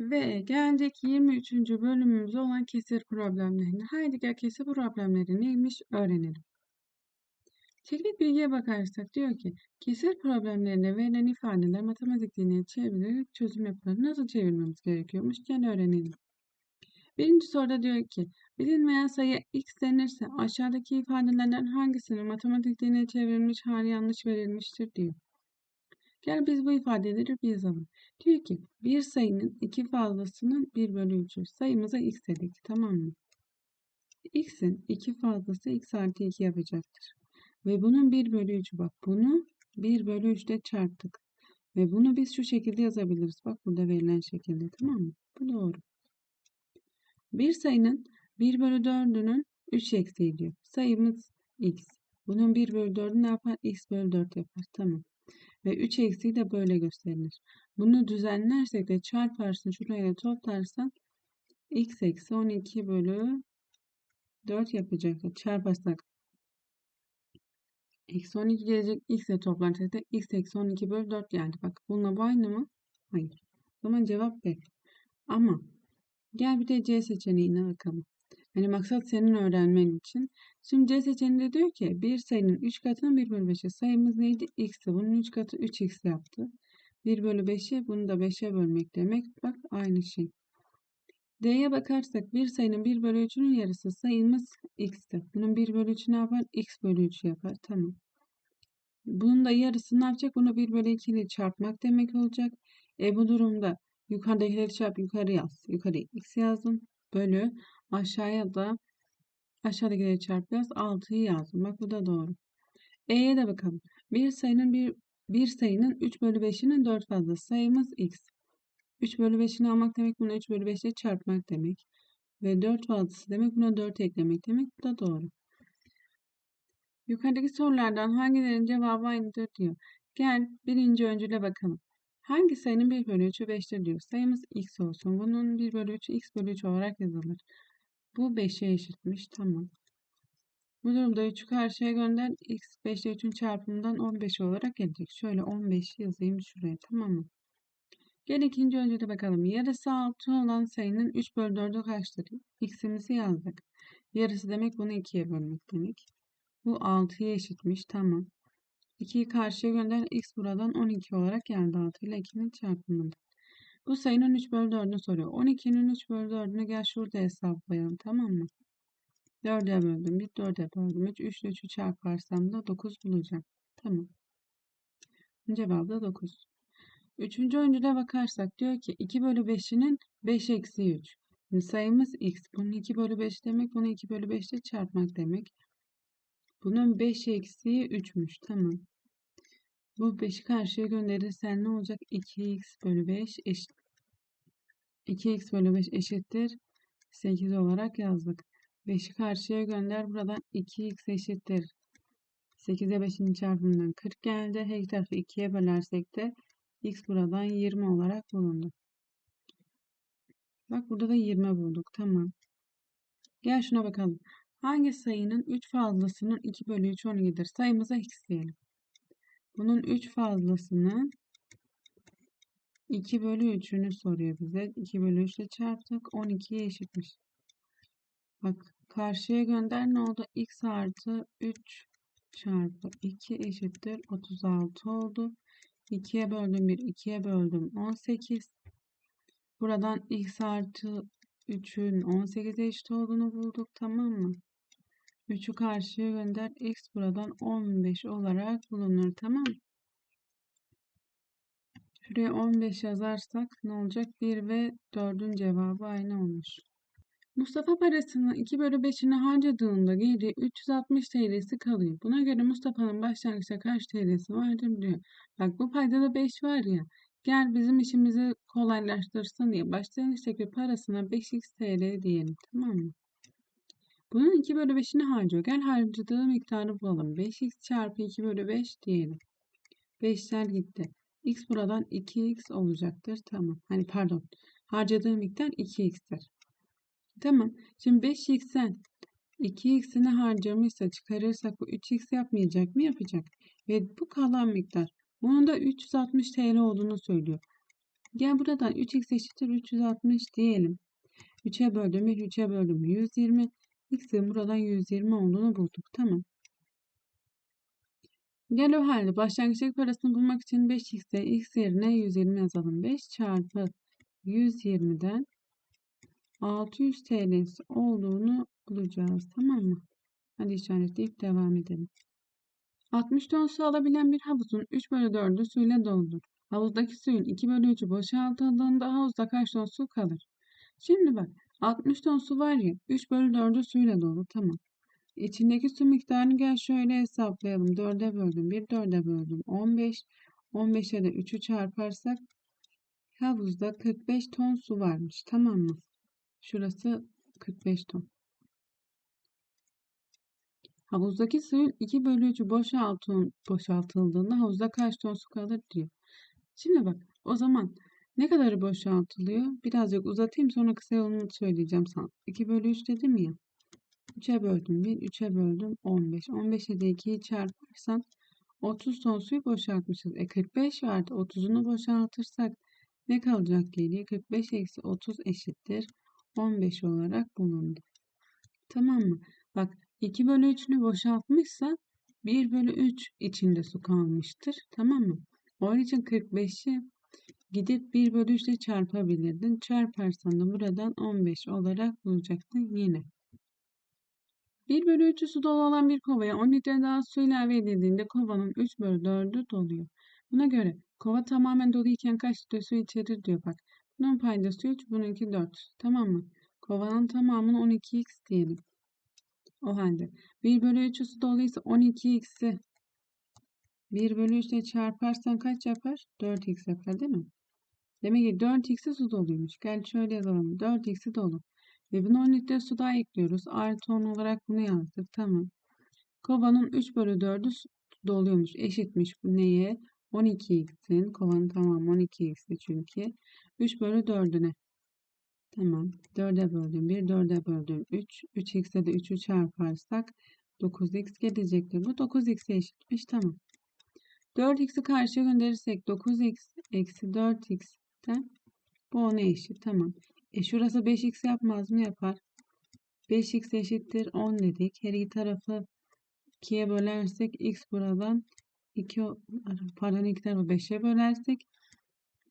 Ve geldik 23. bölümümüz olan kesir problemlerine. Gel kesir problemleri neymiş öğrenelim. Teknik bilgiye bakarsak diyor ki kesir problemlerine verilen ifadeler matematik diline çevrilerek çözüm yapılır. Nasıl çevirmemiz gerekiyormuş? Gel öğrenelim. Birinci soruda diyor ki bilinmeyen sayı x denirse aşağıdaki ifadelerden hangisinin matematik diline çevrilmiş hali yanlış verilmiştir diyor. Gel biz bu ifadeleri bir yazalım. Diyor ki bir sayının iki fazlasının 1 bölü 3'ü. Sayımıza x dedik. Tamam mı? x'in iki fazlası x artı 2 yapacaktır. Ve bunun 1 bölü 3'ü bak. Bunu 1 bölü 3 ile çarptık. Ve bunu biz şu şekilde yazabiliriz. Bak burada verilen şekilde. Tamam mı? Bu doğru. Bir sayının 1 bölü 4'ünün 3 eksiği diyor. Sayımız x. Bunun 1 bölü 4'ü ne yapar? x bölü 4 yapar. Tamam. Ve 3 eksiği de böyle gösterilir. Bunu düzenlersek de çarparsın şuraya toplarsan x eksi 12 bölü 4 yapacaktır. Çarparsak eksi 12 gelecek. x ile toplarsak da x eksi 12 bölü 4 geldi. Bak bununla bu aynı mı? Hayır. O zaman cevap B. Ama gel bir de C seçeneğine bakalım. Yani maksat senin öğrenmen için. Şimdi C seçeneğinde diyor ki bir sayının 3 katının 1 bölü 5'i. Sayımız neydi? X'ti. Bunun 3 katı 3x yaptı. 1 bölü 5'i bunu da 5'e bölmek demek. Bak aynı şey. D'ye bakarsak bir sayının 1 bölü 3'ünün yarısı sayımız x'ti. Bunun 1 bölü 3'ü ne yapar? x bölü 3 yapar. Tamam. Bunun da yarısı ne yapacak? Bunu 1 bölü 2 ile çarpmak demek olacak. E bu durumda yukarıdakileri çarp yukarı yaz. Yukarı x yazdım. Bölü aşağıya da aşağıdakileri çarpacağız. 6'yı yazdım. Bak bu da doğru. E'ye de bakalım. Bir sayının bir, bir sayının 3 bölü 5'inin 4 fazlası sayımız x. 3 bölü 5'ini almak demek buna 3 bölü 5 ile çarpmak demek. Ve 4 fazlası demek buna 4 eklemek demek. Bu da doğru. Yukarıdaki sorulardan hangilerinin cevabı aynıdır diyor. Gel birinci öncüle bakalım. Hangi sayının 1 bölü 3'ü 5'tir diyor. Sayımız x olsun. Bunun 1 bölü 3'ü x bölü 3 olarak yazılır. Bu 5'e eşitmiş. Tamam. Bu durumda 3'ü karşıya gönder. x 5 ile 3'ün çarpımından 15 olarak gelecek. Şöyle 15 yazayım şuraya. Tamam mı? Gel ikinci öncede bakalım. Yarısı 6 olan sayının 3 bölü 4'ü kaçtır? x'imizi yazdık. Yarısı demek bunu 2'ye bölmek demek. Bu 6'ya eşitmiş. Tamam. 2'yi karşıya gönder. X buradan 12 olarak geldi. 6 ile 2'nin çarpımında. Bu sayının 3 bölü 4'ünü soruyor. 12'nin 3 bölü 4'ünü gel şurada hesaplayalım. Tamam mı? 4'e böldüm. Bir 4'e böldüm. 3, 3 ile 3'ü çarparsam da 9 bulacağım. Tamam. Cevabı da 9. Üçüncü öncüde bakarsak diyor ki 2 bölü 5'inin 5 eksi 3. Şimdi sayımız x. Bunun 2 bölü 5 demek. Bunu 2 bölü 5 ile çarpmak demek. Bunun 5 eksiği 3'müş. Tamam. Bu 5'i karşıya gönderirsen ne olacak? 2x bölü 5 eşit. 2x bölü 5 eşittir. 8 olarak yazdık. 5'i karşıya gönder. Buradan 2x eşittir. 8'e 5'in çarpımından 40 geldi. Her tarafı 2'ye bölersek de x buradan 20 olarak bulundu. Bak burada da 20 bulduk. Tamam. Gel şuna bakalım. Hangi sayının 3 fazlasının 2 bölü 3 12'dir? Sayımıza x diyelim. Bunun 3 fazlasının 2 bölü 3'ünü soruyor bize. 2 bölü 3 ile çarptık. 12'ye eşitmiş. Bak karşıya gönder ne oldu? x artı 3 çarpı 2 eşittir. 36 oldu. 2'ye böldüm 1. 2'ye böldüm 18. Buradan x artı 3'ün 18'e eşit olduğunu bulduk. Tamam mı? 3'ü karşıya gönder. X buradan 15 olarak bulunur. Tamam Şuraya 15 yazarsak ne olacak? 1 ve 4'ün cevabı aynı olmuş. Mustafa parasının 2 bölü 5'ini harcadığında geri 360 TL'si kalıyor. Buna göre Mustafa'nın başlangıçta kaç TL'si vardır diyor. Bak bu payda da 5 var ya. Gel bizim işimizi kolaylaştırsın diye başlangıçtaki parasına 5x TL diyelim. Tamam mı? Bunun 2 bölü 5'ini harcıyor. Gel harcadığı miktarı bulalım. 5x çarpı 2 bölü 5 diyelim. 5'ler gitti. x buradan 2x olacaktır. Tamam. Hani pardon. Harcadığı miktar 2x'tir. Tamam. Şimdi 5x'ten 2x'ini harcamışsa çıkarırsak bu 3x yapmayacak mı? Yapacak. Ve bu kalan miktar. Bunun da 360 TL olduğunu söylüyor. Gel buradan 3x eşittir 360 diyelim. 3'e böldüm 1, 3'e böldüm 120. X'in buradan 120 olduğunu bulduk. Tamam. Gel o halde başlangıçlık parasını bulmak için 5x'e x yerine 120 yazalım. 5 çarpı 120'den 600 TL'si olduğunu bulacağız. Tamam mı? Hadi işaretleyip devam edelim. 60 ton su alabilen bir havuzun 3 bölü 4'ü suyla doldur. Havuzdaki suyun 2 bölü 3'ü boşaltıldığında havuzda kaç ton su kalır? Şimdi bak 60 ton su var ya 3 bölü 4'ü suyla dolu. Tamam. İçindeki su miktarını gel şöyle hesaplayalım. 4'e böldüm. 1 4'e böldüm. 15. 15'e de 3'ü çarparsak havuzda 45 ton su varmış. Tamam mı? Şurası 45 ton. Havuzdaki suyun 2 bölü 3'ü boşaltın, boşaltıldığında havuzda kaç ton su kalır diyor. Şimdi bak o zaman ne kadarı boşaltılıyor? Birazcık uzatayım sonra kısa yolunu söyleyeceğim sana. 2 bölü 3 dedim ya. 3'e böldüm 1, 3'e böldüm 15. 15'e de 2'yi çarparsan 30 ton suyu boşaltmışız. E 45 vardı. 30'unu boşaltırsak ne kalacak geriye? 45 eksi 30 eşittir. 15 olarak bulundu. Tamam mı? Bak 2 bölü 3'ünü boşaltmışsa 1 bölü 3 içinde su kalmıştır. Tamam mı? Onun için 45'i gidip 1 bölü 3 ile çarpabilirdin. Çarparsan da buradan 15 olarak bulacaktın yine. 1 bölü 3'ü su dolu olan bir kovaya 10 litre daha su ilave edildiğinde kovanın 3 bölü 4'ü doluyor. Buna göre kova tamamen dolu iken kaç litre su içerir diyor bak. Bunun paydası 3, bununki 4. Tamam mı? Kovanın tamamını 12x diyelim. O halde 1 bölü 3'ü su doluysa 12x'i 1 bölü 3 ile çarparsan kaç yapar? 4x yapar değil mi? Demek ki 4x'i su doluymuş. Gel şöyle yazalım. 4x'i dolu. Ve buna 10 litre su daha ekliyoruz. Artı 10 olarak bunu yazdık. Tamam. Kovanın 3 bölü 4'ü doluyormuş. Eşitmiş bu neye? 12x'in. Kovanın tamamı 12x'ti çünkü. 3 bölü 4'üne. Tamam. 4'e böldüm 1, 4'e böldüm 3. 3x'e de 3'ü çarparsak 9x gelecektir. Bu 9x'e eşitmiş. Tamam. 4x'i karşıya gönderirsek 9x eksi 4x'ten bu 10'a eşit. Tamam. E şurası 5x yapmaz mı? Yapar. 5x eşittir 10 dedik. Her iki tarafı 2'ye bölersek x buradan 2 pardon 2 tarafı 5'e bölersek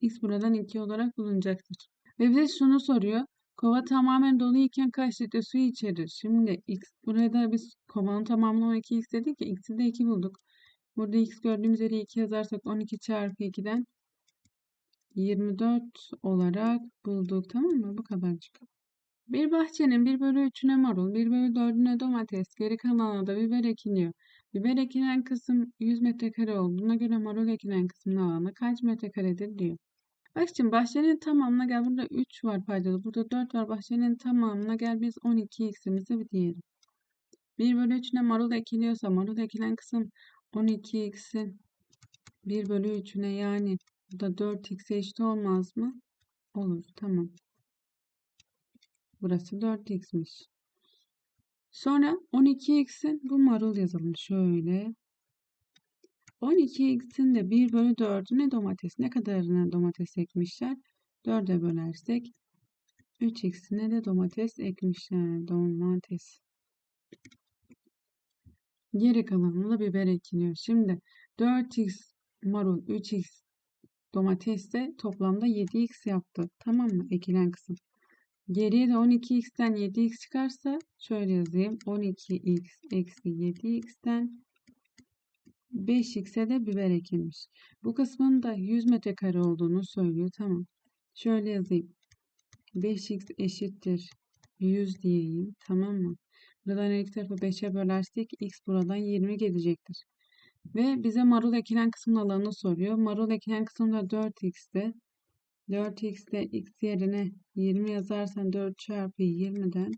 x buradan 2 olarak bulunacaktır. Ve bize şunu soruyor. Kova tamamen dolu iken kaç litre su içerir? Şimdi x burada biz kovanın tamamını 12x dedik ya x'i de 2 bulduk. Burada x gördüğümüz yere 2 yazarsak 12 çarpı 2'den 24 olarak bulduk. Tamam mı? Bu kadarcık. Bir bahçenin 1 bölü 3'üne marul, 1 bölü 4'üne domates, geri kalanına da biber ekiliyor. Biber ekilen kısım 100 metrekare olduğuna göre marul ekilen kısmın alanı kaç metrekaredir diyor. Bak şimdi bahçenin tamamına gel. Burada 3 var paydalı. Burada 4 var. Bahçenin tamamına gel. Biz 12 x'imizi bir diyelim. 1 bölü 3'üne marul ekiliyorsa marul ekilen kısım 12 x'in 1 bölü 3'üne yani bu da 4x'e eşit olmaz mı? Olur. Tamam. Burası 4x'miş. Sonra 12x'in bu marul yazalım. Şöyle. 12x'in de 1 bölü 4'üne domates. Ne kadarına domates ekmişler? 4'e bölersek 3x'ine de domates ekmişler. Domates. Geri kalanına da biber ekiliyor. Şimdi 4x marul, 3x domates de toplamda 7x yaptı. Tamam mı? Ekilen kısım. Geriye de 12x'ten 7x çıkarsa şöyle yazayım. 12x eksi 7x'ten 5x'e de biber ekilmiş. Bu kısmın da 100 metrekare olduğunu söylüyor. Tamam. Şöyle yazayım. 5x eşittir 100 diyeyim. Tamam mı? Buradan her iki tarafı 5'e bölersek x buradan 20 gelecektir. Ve bize marul ekilen kısmın alanını soruyor. Marul ekilen kısımda 4x'te. 4x'te x yerine 20 yazarsan 4 çarpı 20'den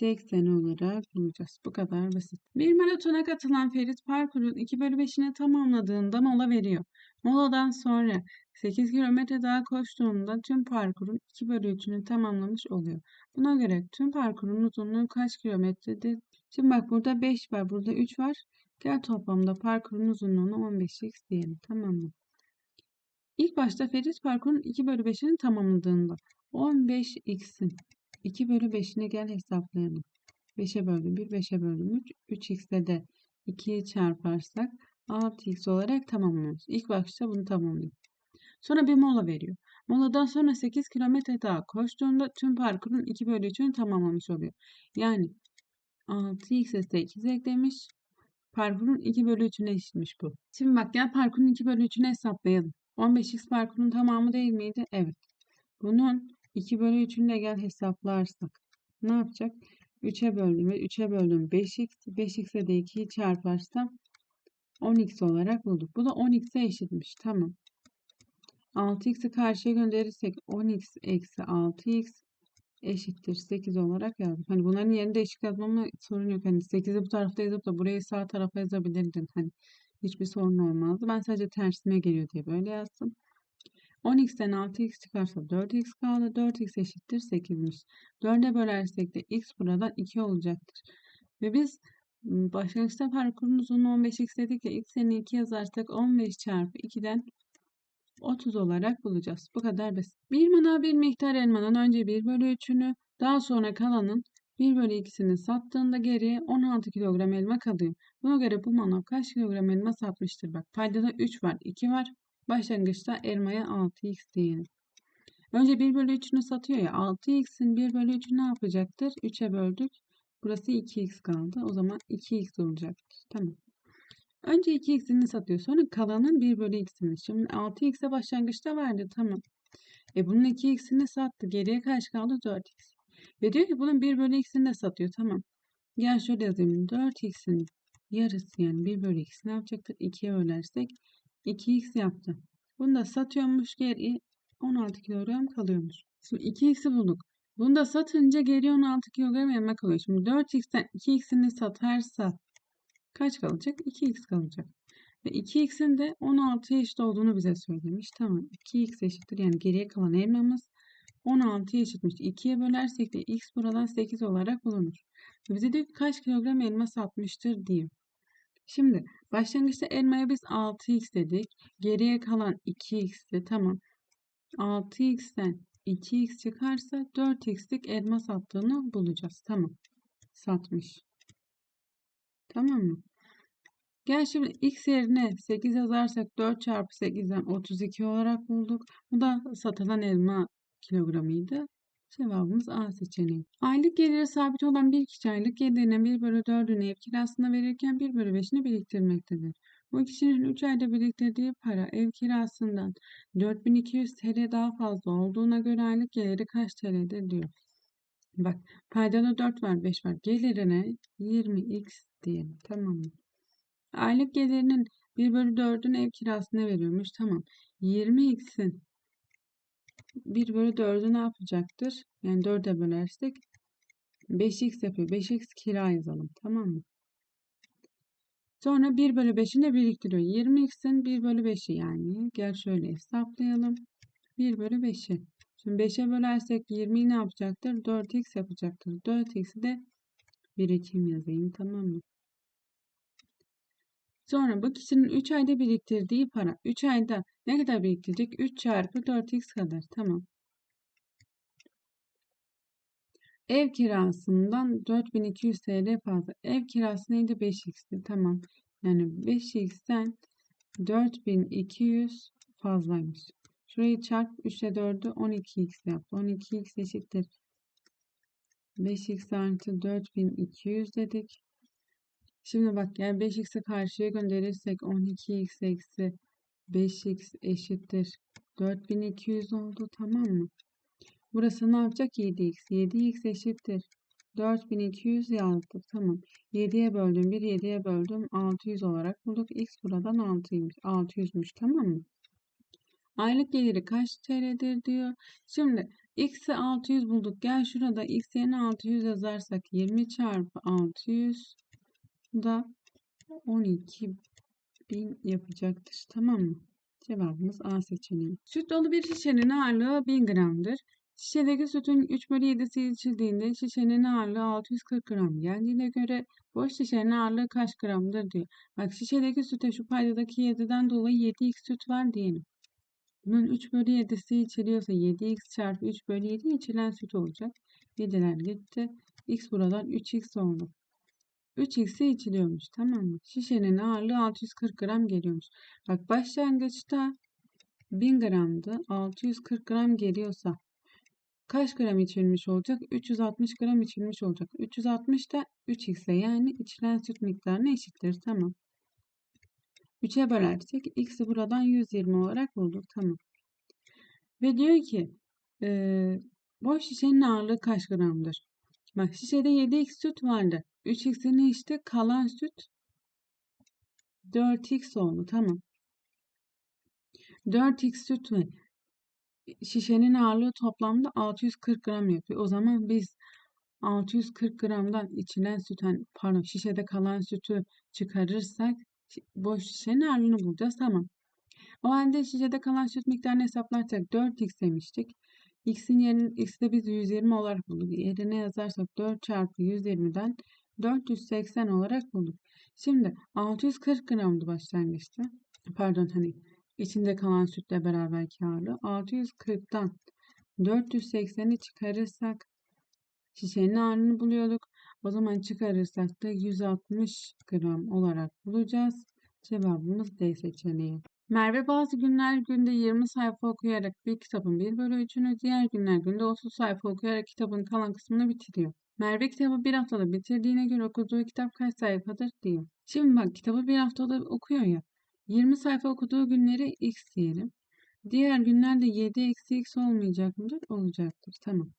80 olarak bulacağız. Bu kadar basit. Bir maratona katılan Ferit parkurun 2 bölü 5'ini tamamladığında mola veriyor. Moladan sonra 8 kilometre daha koştuğunda tüm parkurun 2 bölü 3'ünü tamamlamış oluyor. Buna göre tüm parkurun uzunluğu kaç kilometredir? Şimdi bak burada 5 var, burada 3 var. Gel toplamda parkurun uzunluğunu 15x diyelim. Tamam mı? İlk başta Ferit parkurun 2 bölü 5'ini tamamladığında 15x'in 2 bölü 5'ini gel hesaplayalım. 5'e böldüm 1, 5'e böldüm 3. 3x'de de 2'yi çarparsak 6x olarak tamamlıyoruz. İlk başta bunu tamamlıyor. Sonra bir mola veriyor. Moladan sonra 8 kilometre daha koştuğunda tüm parkurun 2 bölü 3'ünü tamamlamış oluyor. Yani 6x'e 8 eklemiş. Parkurun 2 bölü 3'üne eşitmiş bu. Şimdi bak gel parkurun 2 bölü 3'ünü hesaplayalım. 15x parkurun tamamı değil miydi? Evet. Bunun 2 bölü 3'ünü de gel hesaplarsak. Ne yapacak? 3'e böldüm ve 3'e böldüm 5x. 5x'e de 2'yi çarparsam 10x olarak bulduk. Bu da 10x'e eşitmiş. Tamam. 6x'i karşıya gönderirsek 10x eksi 6x eşittir 8 olarak yazdık. Hani bunların yerinde değişik yazmamla sorun yok. Hani 8'i bu tarafta yazıp da burayı sağ tarafa yazabilirdin. Hani hiçbir sorun olmazdı. Ben sadece tersine geliyor diye böyle yazdım. 10x'ten 6x çıkarsa 4x kaldı. 4x eşittir 8'miş. 4'e bölersek de x buradan 2 olacaktır. Ve biz başlangıçta parkurun uzunluğu 15x dedik ya x yerine 2 yazarsak 15 çarpı 2'den 30 olarak bulacağız. Bu kadar basit. Bir manav bir miktar elmanın önce 1 bölü 3'ünü daha sonra kalanın 1 bölü 2'sini sattığında geriye 16 kilogram elma kalıyor. Buna göre bu manav kaç kilogram elma satmıştır? Bak paydada 3 var 2 var. Başlangıçta elmaya 6x diyelim. Önce 1 bölü 3'ünü satıyor ya 6x'in 1 bölü 3'ü ne yapacaktır? 3'e böldük. Burası 2x kaldı. O zaman 2x olacaktır. Tamam. Önce 2x'ini satıyor. Sonra kalanın 1 bölü x'ini. Şimdi 6x'e başlangıçta verdi. Tamam. E bunun 2x'ini sattı. Geriye kaç kaldı? 4x. Ve diyor ki bunun 1 bölü x'ini de satıyor. Tamam. Gel şöyle yazayım. 4x'in yarısı yani 1 bölü x ne yapacaktır? 2'ye bölersek 2x yaptı. Bunu da satıyormuş geri 16 kilogram kalıyormuş. Şimdi 2x'i bulduk. Bunu da satınca geri 16 kilogram elma kalıyor. Şimdi 4x'ten 2x'ini satarsa kaç kalacak? 2x kalacak. Ve 2x'in de 16'ya eşit olduğunu bize söylemiş. Tamam 2x eşittir. Yani geriye kalan elmamız 16'ya eşitmiş. 2'ye bölersek de x buradan 8 olarak bulunur. Bize diyor ki kaç kilogram elma satmıştır diyor. Şimdi başlangıçta elmaya biz 6x dedik. Geriye kalan 2x'ti. Tamam. 6x'ten 2x çıkarsa 4x'lik elma sattığını bulacağız. Tamam. Satmış. Tamam mı? Gel şimdi x yerine 8 yazarsak 4 çarpı 8'den 32 olarak bulduk. Bu da satılan elma kilogramıydı. Cevabımız A seçeneği. Aylık geliri sabit olan bir kişi aylık gelirinin 1 bölü 4'ünü ev kirasına verirken 1 bölü 5'ini biriktirmektedir. Bu kişinin 3 ayda biriktirdiği para ev kirasından 4200 TL daha fazla olduğuna göre aylık geliri kaç TL'dir diyor. Bak paydada 4 var 5 var. Gelirine 20x diyelim. Tamam mı? Aylık gelirinin 1 bölü 4'ünü ev kirasına veriyormuş. Tamam. 20x'in 1 bölü 4'ü ne yapacaktır? Yani 4'e bölersek 5x yapıyor. 5x kira yazalım. Tamam mı? Sonra 1 bölü 5'ini de biriktiriyor. 20x'in 1 bölü 5'i yani. Gel şöyle hesaplayalım. 1 bölü 5'i. Şimdi 5'e bölersek 20'yi ne yapacaktır? 4x yapacaktır. 4x'i de birikim yazayım. Tamam mı? Sonra bu kişinin 3 ayda biriktirdiği para. 3 ayda ne kadar biriktirecek? 3 çarpı 4x kadar. Tamam. Ev kirasından 4200 TL fazla. Ev kirası neydi? 5x'ti. Tamam. Yani 5x'ten 4200 fazlaymış. Şurayı çarp 3 ile 4'ü 12x yaptı. 12x eşittir. 5x artı 4200 dedik. Şimdi bak yani 5x'i karşıya gönderirsek 12x eksi 5x eşittir. 4200 oldu tamam mı? Burası ne yapacak? 7x. 7x eşittir. 4200 yazdık. Tamam. 7'ye böldüm. 1 7'ye böldüm. 600 olarak bulduk. X buradan 6'ymış. 600'müş. Tamam mı? Aylık geliri kaç TL'dir diyor. Şimdi x'i 600 bulduk. Gel şurada x yerine 600 yazarsak 20 çarpı 600 da 12 bin yapacaktır. Tamam mı? Cevabımız A seçeneği. Süt dolu bir şişenin ağırlığı 1000 gramdır. Şişedeki sütün 3 bölü 7'si içildiğinde şişenin ağırlığı 640 gram geldiğine göre boş şişenin ağırlığı kaç gramdır diyor. Bak şişedeki süte şu paydadaki 7'den dolayı 7x süt var diyelim. Bunun 3 bölü 7'si içeriyorsa 7x çarpı 3 bölü 7 içilen süt olacak. 7'ler gitti. x buradan 3x oldu. 3x'i içiliyormuş tamam mı? Şişenin ağırlığı 640 gram geliyormuş. Bak başlangıçta 1000 gramdı. 640 gram geliyorsa kaç gram içilmiş olacak? 360 gram içilmiş olacak. 360 da 3x'e yani içilen süt miktarına eşittir. Tamam. 3'e bölersek x'i buradan 120 olarak bulduk. Tamam. Ve diyor ki e, boş şişenin ağırlığı kaç gramdır? Bak şişede 7x süt vardı. 3x'in işte kalan süt 4x oldu. Tamam. 4x süt ve şişenin ağırlığı toplamda 640 gram yapıyor. O zaman biz 640 gramdan içilen süt, hani pardon şişede kalan sütü çıkarırsak boş şişenin ağırlığını bulacağız. Tamam. O halde şişede kalan süt miktarını hesaplarsak 4x demiştik. X'in yerine x'de biz 120 olarak bulduk. Yerine yazarsak 4 çarpı 120'den 480 olarak bulduk. Şimdi 640 gramdı başlangıçta. Pardon hani içinde kalan sütle beraber ağırlığı. 640'tan 480'i çıkarırsak şişenin ağırlığını buluyorduk. O zaman çıkarırsak da 160 gram olarak bulacağız. Cevabımız D seçeneği. Merve bazı günler günde 20 sayfa okuyarak bir kitabın 1 bölü 3'ünü, diğer günler günde 30 sayfa okuyarak kitabın kalan kısmını bitiriyor. Merve kitabı bir haftada bitirdiğine göre okuduğu kitap kaç sayfadır diyor. Şimdi bak kitabı bir haftada okuyor ya. 20 sayfa okuduğu günleri x diyelim. Diğer günlerde 7 eksi x olmayacak mıdır? Olacaktır. Tamam.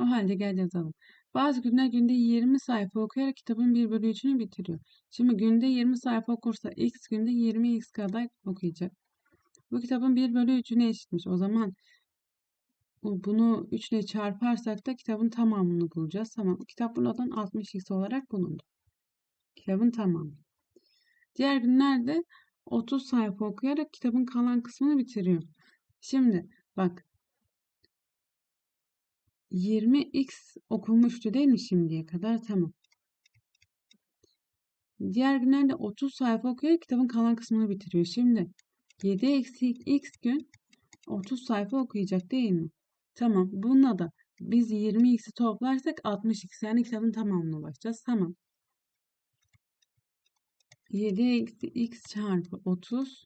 O halde gel yazalım. Bazı günler günde 20 sayfa okuyarak kitabın 1 bölü 3'ünü bitiriyor. Şimdi günde 20 sayfa okursa x günde 20x kadar okuyacak. Bu kitabın 1 bölü 3'üne eşitmiş. O zaman bunu 3 ile çarparsak da kitabın tamamını bulacağız. Tamam. Kitap buradan 60x olarak bulundu. Kitabın tamamı. Diğer günlerde 30 sayfa okuyarak kitabın kalan kısmını bitiriyor. Şimdi bak 20x okumuştu değil mi şimdiye kadar? Tamam. Diğer günlerde 30 sayfa okuyarak kitabın kalan kısmını bitiriyor. Şimdi 7 eksi x gün 30 sayfa okuyacak değil mi? Tamam. Bununla da biz 20x'i toplarsak 60x yani kitabın tamamına ulaşacağız. Tamam. 7 eksi x çarpı 30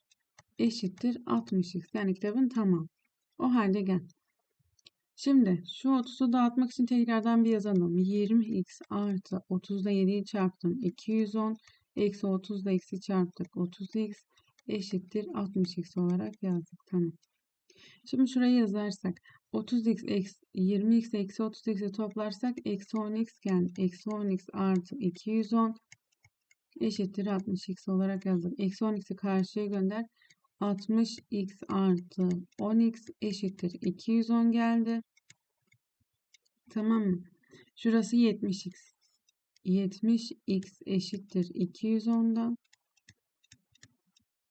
eşittir 60x yani kitabın tamamı. O halde gel. Şimdi şu 30'u dağıtmak için tekrardan bir yazalım. 20x artı 30'da 7'yi çarptım. 210 eksi 30'da eksi çarptık. 30x eşittir 60x olarak yazdık. Tamam. Şimdi şurayı yazarsak 30x eksi 20x eksi 30x'i toplarsak eksi 10x geldi. Eksi 10x artı 210 eşittir 60x olarak yazdık. Eksi 10x'i karşıya gönder. 60x artı 10x eşittir 210 geldi. Tamam mı? Şurası 70x. 70x eşittir 210'dan.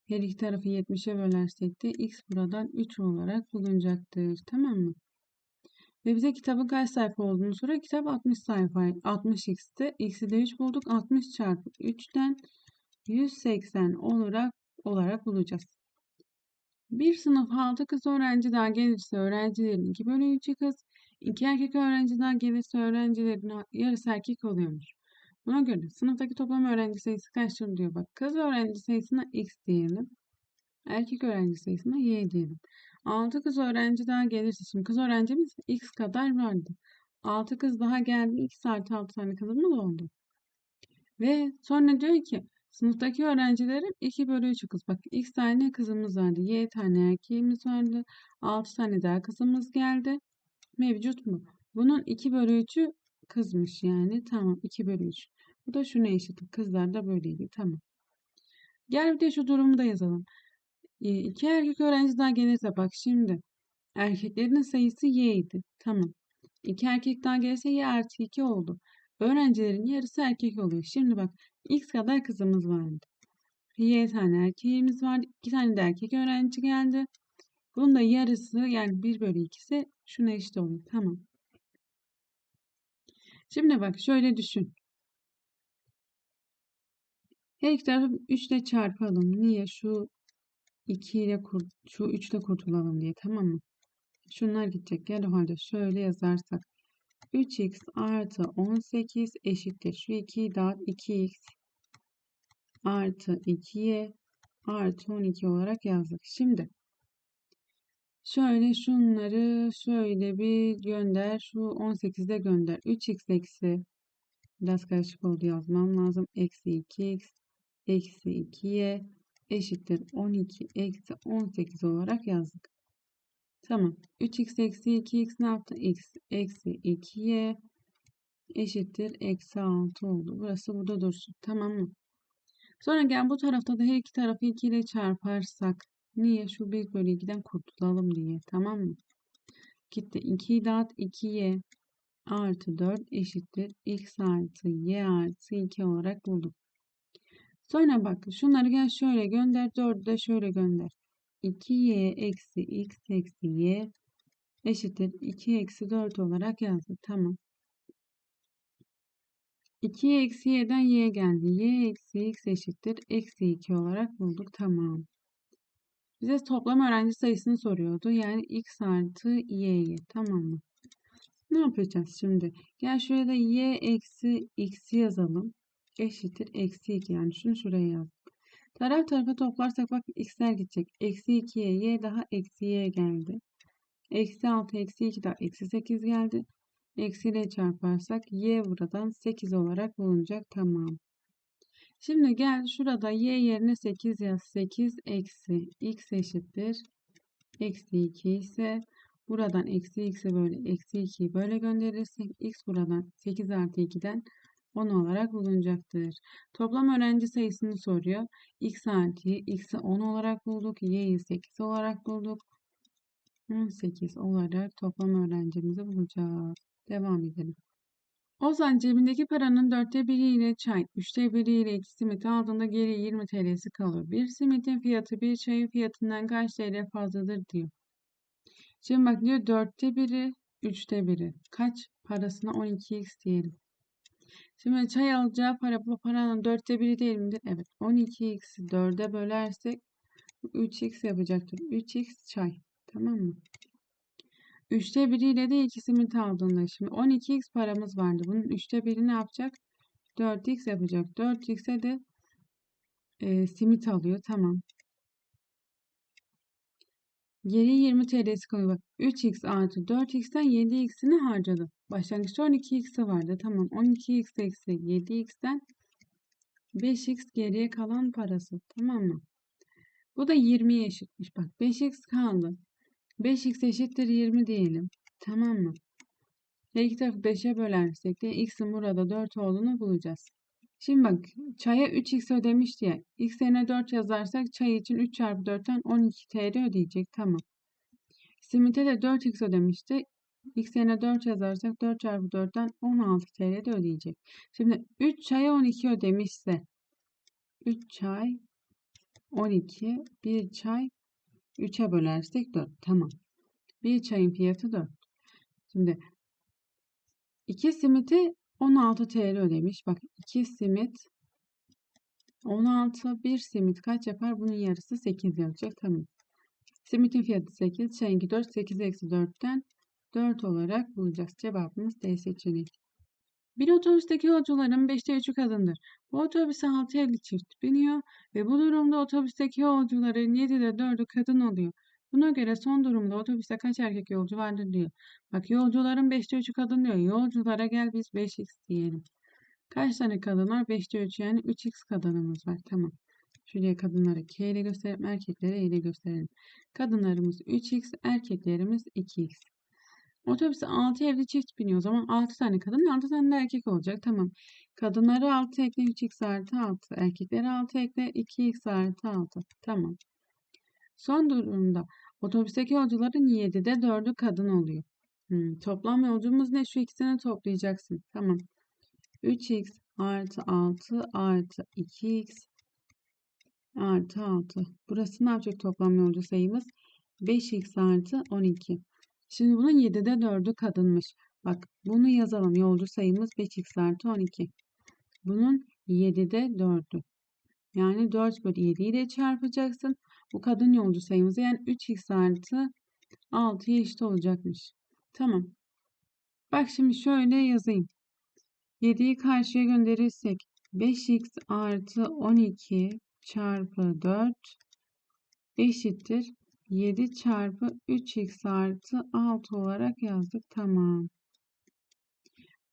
Her iki tarafı 70'e bölersek de x buradan 3 olarak bulunacaktır. Tamam mı? Ve bize kitabın kaç sayfa olduğunu soruyor. Kitap 60 sayfa. 60x'te. X'i de 3 bulduk. 60 çarpı 3'ten 180 olarak olarak bulacağız. Bir sınıf 6 kız öğrenci daha gelirse öğrencilerin 2 bölü 3'ü kız, 2 erkek öğrenci daha gelirse öğrencilerin yarısı erkek oluyormuş. Buna göre sınıftaki toplam öğrenci sayısı kaçtır diyor. Bak kız öğrenci sayısına x diyelim. Erkek öğrenci sayısına y diyelim. 6 kız öğrenci daha gelirse şimdi kız öğrencimiz x kadar vardı. 6 kız daha geldi. x artı 6 tane kızımız oldu. Ve sonra diyor ki Sınıftaki öğrencilerin 2 bölü 3'ü kız. Bak x tane kızımız vardı. Y tane erkeğimiz vardı. 6 tane daha kızımız geldi. Mevcut mu? Bunun 2 bölü 3'ü kızmış yani. Tamam 2 bölü 3. Bu da şuna eşit. Kızlar da böyleydi. Tamam. Gel bir de şu durumu da yazalım. E, erkek öğrenci daha gelirse bak şimdi. Erkeklerin sayısı y idi. Tamam. İki erkek daha gelirse y artı 2 oldu. Öğrencilerin yarısı erkek oluyor. Şimdi bak x kadar kızımız vardı. Y tane erkeğimiz vardı. iki tane de erkek öğrenci geldi. Bunun da yarısı yani 1 bölü 2'si şuna eşit oluyor. Tamam. Şimdi bak şöyle düşün. Her iki tarafı 3 ile çarpalım. Niye? Şu 2 ile kur, şu 3 ile kurtulalım diye tamam mı? Şunlar gidecek. O halde şöyle yazarsak. 3x artı 18 eşittir. Şu 2'yi dağıt 2x artı 2y artı 12 olarak yazdık. Şimdi şöyle şunları şöyle bir gönder. Şu 18'de gönder. 3x eksi biraz karışık oldu yazmam lazım. Eksi 2x eksi 2y eşittir 12 eksi 18 olarak yazdık. Tamam. 3x eksi 2x ne yaptı? x eksi 2y eşittir eksi 6 oldu. Burası burada dursun. Tamam mı? Sonra gel bu tarafta da her iki tarafı 2 ile çarparsak. Niye? Şu 1 bölü 2'den kurtulalım diye. Tamam mı? Gitti. 2'yi dağıt 2y artı 4 eşittir x artı y artı 2 olarak bulduk. Sonra bak şunları gel şöyle gönder. 4'ü de şöyle gönder. 2y eksi x eksi y eşittir 2 eksi 4 olarak yazdık. Tamam. 2 eksi y'den y geldi. y eksi x eşittir. Eksi 2 olarak bulduk. Tamam. Bize toplam öğrenci sayısını soruyordu. Yani x artı y'ye. Tamam mı? Ne yapacağız şimdi? Gel şuraya da y eksi x yazalım. Eşittir. Eksi 2. Yani şunu şuraya yaz. Taraf tarafa toplarsak bak x'ler gidecek. Eksi 2'ye y daha eksi y geldi. Eksi 6 eksi 2 daha eksi 8 geldi. Eksi ile çarparsak y buradan 8 olarak bulunacak. Tamam. Şimdi gel şurada y yerine 8 yaz. 8 eksi x eşittir. Eksi 2 ise buradan eksi x'i böyle eksi 2'yi böyle gönderirsek x buradan 8 artı 2'den 10 olarak bulunacaktır. Toplam öğrenci sayısını soruyor. x artı x'i 10 olarak bulduk. y'yi 8 olarak bulduk. 18 olarak toplam öğrencimizi bulacağız. Devam edelim. Ozan cebindeki paranın dörtte biriyle çay, üçte biriyle iki simit aldığında geriye 20 TL'si kalıyor. Bir simitin fiyatı bir çayın fiyatından kaç TL fazladır diyor. Şimdi bak diyor dörtte biri, üçte biri. Kaç? Parasına 12x diyelim. Şimdi çay alacağı para bu paranın dörtte biri değil midir? Evet. 12x'i dörde bölersek 3x yapacaktır. 3x çay. Tamam mı? 3'te biriyle de 2 simit aldığında şimdi 12x paramız vardı. Bunun 3'te biri ne yapacak? 4x yapacak. 4x'e de e, simit alıyor. Tamam. Geri 20 TL'si. Bak 3x artı 4x'ten 7x'ini harcadı. Başlangıçta 12x'i vardı. Tamam. 12x eksi 7x'ten 5x geriye kalan parası. Tamam mı? Bu da 20'ye eşitmiş. Bak 5x kaldı. 5x eşittir 20 diyelim. Tamam mı? Her iki tarafı 5'e bölersek de x'in burada 4 olduğunu bulacağız. Şimdi bak çaya 3x ödemiş diye x yerine 4 yazarsak çay için 3 çarpı 4'ten 12 TL ödeyecek. Tamam. Simite de 4x ödemişti. x yerine 4 yazarsak 4 çarpı 4'ten 16 TL de ödeyecek. Şimdi 3 çaya 12 ödemişse 3 çay 12 1 çay 3'e bölersek 4. Tamam. Bir çayın fiyatı 4. Şimdi 2 simiti 16 TL ödemiş. Bak 2 simit 16 1 simit kaç yapar? Bunun yarısı 8 yapacak. Tamam. Simitin fiyatı 8. Çayınki 4. 8 eksi 4'ten 4 olarak bulacağız. Cevabımız D seçeneği. Bir otobüsteki yolcuların 5'te 3'ü kadındır. Bu otobüse 6 evli çift biniyor ve bu durumda otobüsteki yolcuların 7'de 4'ü kadın oluyor. Buna göre son durumda otobüste kaç erkek yolcu vardır diyor. Bak yolcuların 5'te 3'ü kadın diyor. Yolculara gel biz 5x diyelim. Kaç tane kadın var? 5'te 3 yani 3x kadınımız var. Tamam. Şuraya kadınları K ile gösterelim. Erkeklere E ile gösterelim. Kadınlarımız 3x, erkeklerimiz 2x. Otobüse 6 evli çift biniyor. O zaman 6 tane kadın 6 tane de erkek olacak. Tamam. Kadınları 6 ekle 3x artı 6. Erkekleri 6 ekle 2x artı 6. Tamam. Son durumda otobüsteki yolcuların 7'de 4'ü kadın oluyor. Hmm, toplam yolcumuz ne? Şu ikisini toplayacaksın. Tamam. 3x artı 6 artı 2x artı 6. Burası ne yapacak toplam yolcu sayımız? 5x artı 12. Şimdi bunun 7'de 4'ü kadınmış. Bak bunu yazalım. Yolcu sayımız 5x artı 12. Bunun 7'de 4'ü. Yani 4 bölü 7 ile çarpacaksın. Bu kadın yolcu sayımızı yani 3x artı 6'ya eşit olacakmış. Tamam. Bak şimdi şöyle yazayım. 7'yi karşıya gönderirsek 5x artı 12 çarpı 4 eşittir. 7 çarpı 3x artı 6 olarak yazdık. Tamam.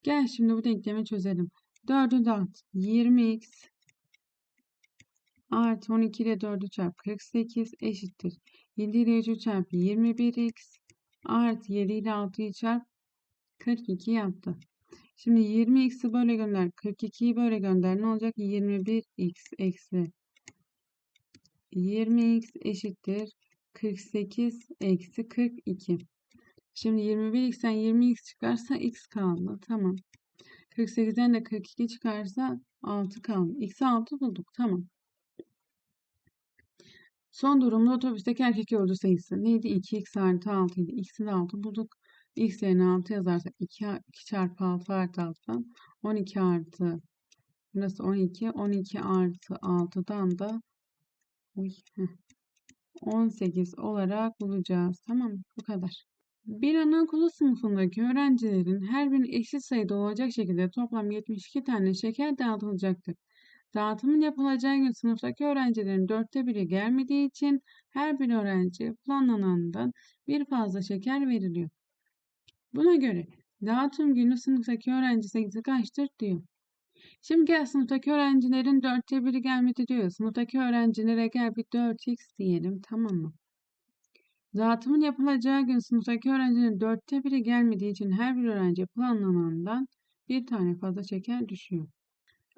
Gel şimdi bu denklemi çözelim. 4'ü dağıt. 20x artı 12 ile 4'ü çarp 48 eşittir. 7 ile 3'ü çarp 21x artı 7 ile 6'yı çarp 42 yaptı. Şimdi 20x'i böyle gönder. 42'yi böyle gönder. Ne olacak? 21x eksi 20x eşittir. 48 eksi 42. Şimdi 21x'ten 20x çıkarsa x kaldı. Tamam. 48'den de 42 çıkarsa 6 kaldı. X'i 6 bulduk. Tamam. Son durumda otobüsteki erkek yolcu sayısı neydi? 2x artı 6 idi. X'i de 6 bulduk. X yerine 6 yazarsak 2, 2 çarpı 6 artı 6'dan 12 artı burası 12. 12 artı 6'dan da oy, heh, 18 olarak bulacağız. Tamam? Bu kadar. Bir anaokulu sınıfındaki öğrencilerin her birinin eşit sayıda olacak şekilde toplam 72 tane şeker dağıtılacaktır. Dağıtımın yapılacağı gün sınıftaki öğrencilerin dörtte biri gelmediği için her bir öğrenciye planlanandan bir fazla şeker veriliyor. Buna göre dağıtım günü sınıftaki öğrenci sayısı kaçtır diyor. Şimdi gel sınıftaki öğrencilerin dörtte biri gelmedi diyor. Sınıftaki öğrencilere gel bir 4x diyelim tamam mı? Dağıtımın yapılacağı gün sınıftaki öğrencilerin dörtte biri gelmediği için her bir öğrenci planlanandan bir tane fazla şeker düşüyor.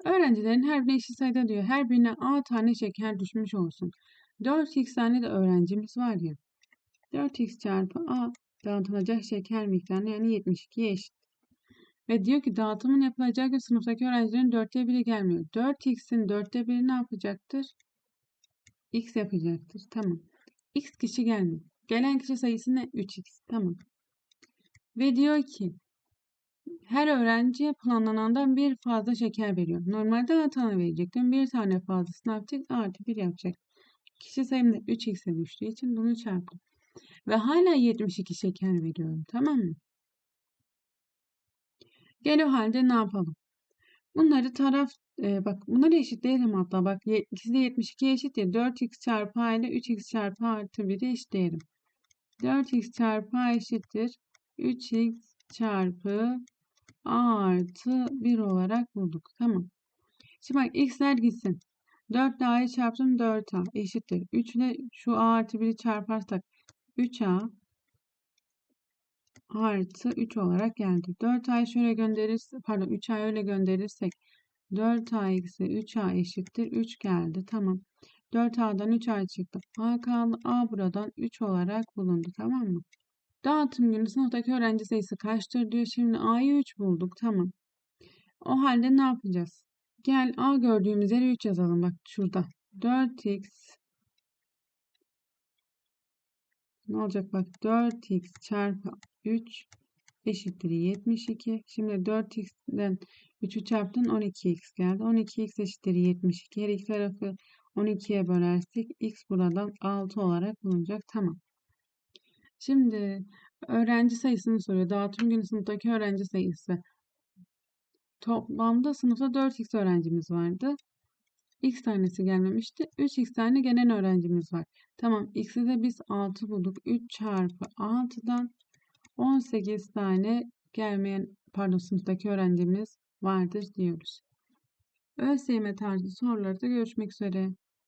Öğrencilerin her birine eşit sayıda diyor. Her birine A tane şeker düşmüş olsun. 4x tane de öğrencimiz var ya. 4x çarpı A dağıtılacak şeker miktarı yani 72'ye eşit. Ve diyor ki dağıtımın yapılacağı gün sınıftaki öğrencilerin dörtte biri gelmiyor. 4x'in dörtte biri ne yapacaktır? x yapacaktır. Tamam. x kişi gelmiyor. Gelen kişi sayısı ne? 3x. Tamam. Ve diyor ki her öğrenciye planlanandan bir fazla şeker veriyor. Normalde atana verecektim. Bir tane fazlasını yapacak. Artı bir yapacak. Kişi sayım da 3x'e düştüğü için bunu çarptım. Ve hala 72 şeker veriyorum. Tamam mı? Gel o halde ne yapalım? Bunları taraf e, bak bunları eşitleyelim hatta bak ikisi de 72 eşit ya 4x çarpı a ile 3x çarpı artı 1'i eşitleyelim. 4x çarpı a eşittir 3x çarpı a artı 1 olarak bulduk. Tamam. Şimdi bak x'ler gitsin. 4 ile a'yı çarptım 4a eşittir. 3 ile şu a artı 1'i çarparsak 3a artı 3 olarak geldi. 4a şöyle gönderirsek, pardon 3a öyle gönderirsek 4a eksi 3a eşittir 3 geldi. Tamam. 4a'dan 3a çıktı. a kaldı. a buradan 3 olarak bulundu. Tamam mı? Dağıtım günü sınıftaki öğrenci sayısı kaçtır diyor. Şimdi a'yı 3 bulduk. Tamam. O halde ne yapacağız? Gel a gördüğümüz yere 3 yazalım. Bak şurada. 4x ne olacak? Bak 4x çarpı 3 eşittir 72. Şimdi 4x'den 3'ü çarptın 12x geldi. 12x eşittir 72. Her iki tarafı 12'ye bölersek x buradan 6 olarak bulunacak. Tamam. Şimdi öğrenci sayısını soruyor. Dağıtım günü sınıftaki öğrenci sayısı. Toplamda sınıfta 4x öğrencimiz vardı. x tanesi gelmemişti. 3x tane gelen öğrencimiz var. Tamam x'i de biz 6 bulduk. 3 çarpı 6'dan 18 tane gelmeyen pardon sınıftaki öğrencimiz vardır diyoruz. ÖSYM tarzı sorularda görüşmek üzere.